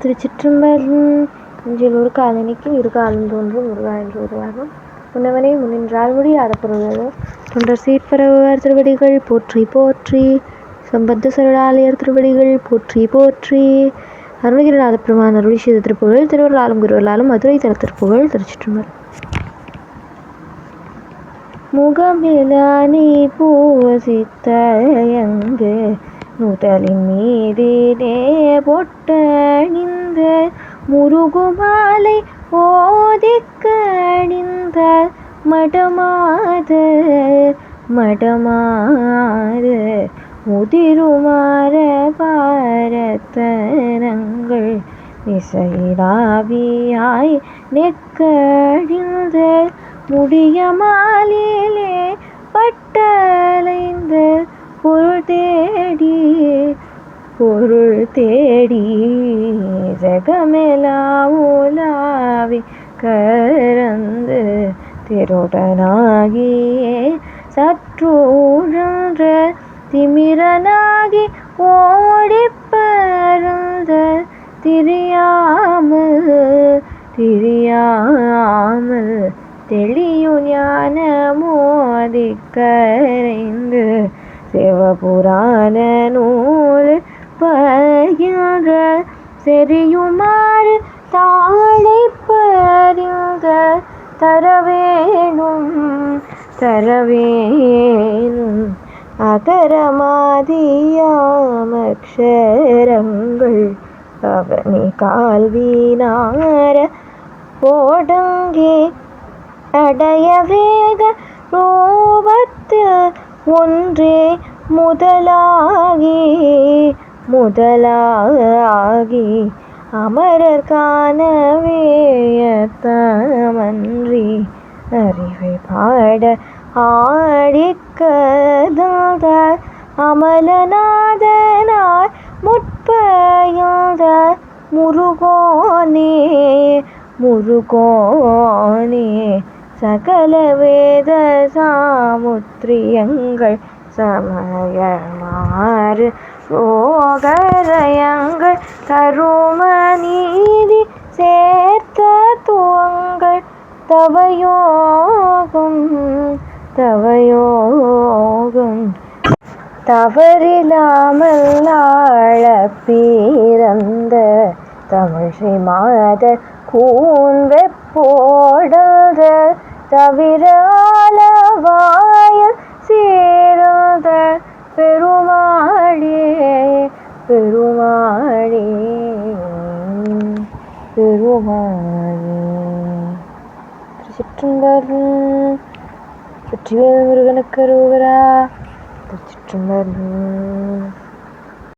திருச்சிற்றம்பலம் நெஞ்சில் ஒரு காலனிக்கு இரு காலம் தோன்றும் முருகா என்று உருவாகும். முன்னவனே முன்னின்றால் முடியாத பொருள்களோ தொண்டர் சீர்பரவர் திருவடிகள் போற்றி போற்றி. சம்பந்த சருளாலயர் திருவடிகள் போற்றி போற்றி. அருணகிரிநாத பெருமான் அருளி செய்த திருப்புகழ் திருவருளாலும் குருவர்களாலும் மதுரை தர திருப்புகழ் திருச்சிற்றம்பலம். முகமிலானி பூவசித்தயங்கு முதலின் மீதிலே பொட்டணிந்த முருகுமாலை ஓதிக்கணிந்த மடமாத மடமாத முதிருமாற பாரத்தனங்கள் இசைராவியாய் நெக்கழிந்த முடிய மாலிலே பொருள் தேடி ஜகமெலாம் உலாவி கரந்து திருடனாகியே. சற்றூழன்ற திமிரனாகி ஓடிப்பறந்த திரியாமல் திரியாமல் தெளியு ஞான மோதி கரைந்து சிவபுராண நூல் பகின்ற செறியுமாறு தாளை பறிந்த தரவேணும் தரவேணும் அகரமாதியாமக்ஷரங்கள் அவனி கால்வீனார போடங்கே அடைய வேக ரூபத்து ஒன்றே முதலாகி முதலாகி அமரர் காணவேயத்தமன்றி அறிவை பாட ஆடிக்கதாத அமலநாதனார் முற்பயாத முருகோனே முருகோனே சகல வேத சாமுத்திரியங்கள் சமயமாறு சோகரயங்கள் கரும நீதி சேர்த்த துவங்கள் தவயோகம் தவயோகம். தவறில்லாமல் ஆழ பிறந்த தமிழ் மாத கூன் வெப்போடத தவிர பெருமாளே பெருமாளே திருச்சிற்றம்பலம் வெற்றிவேல் முருகனுக்கு ரோகரா திருச்சிற்றம்பலம்.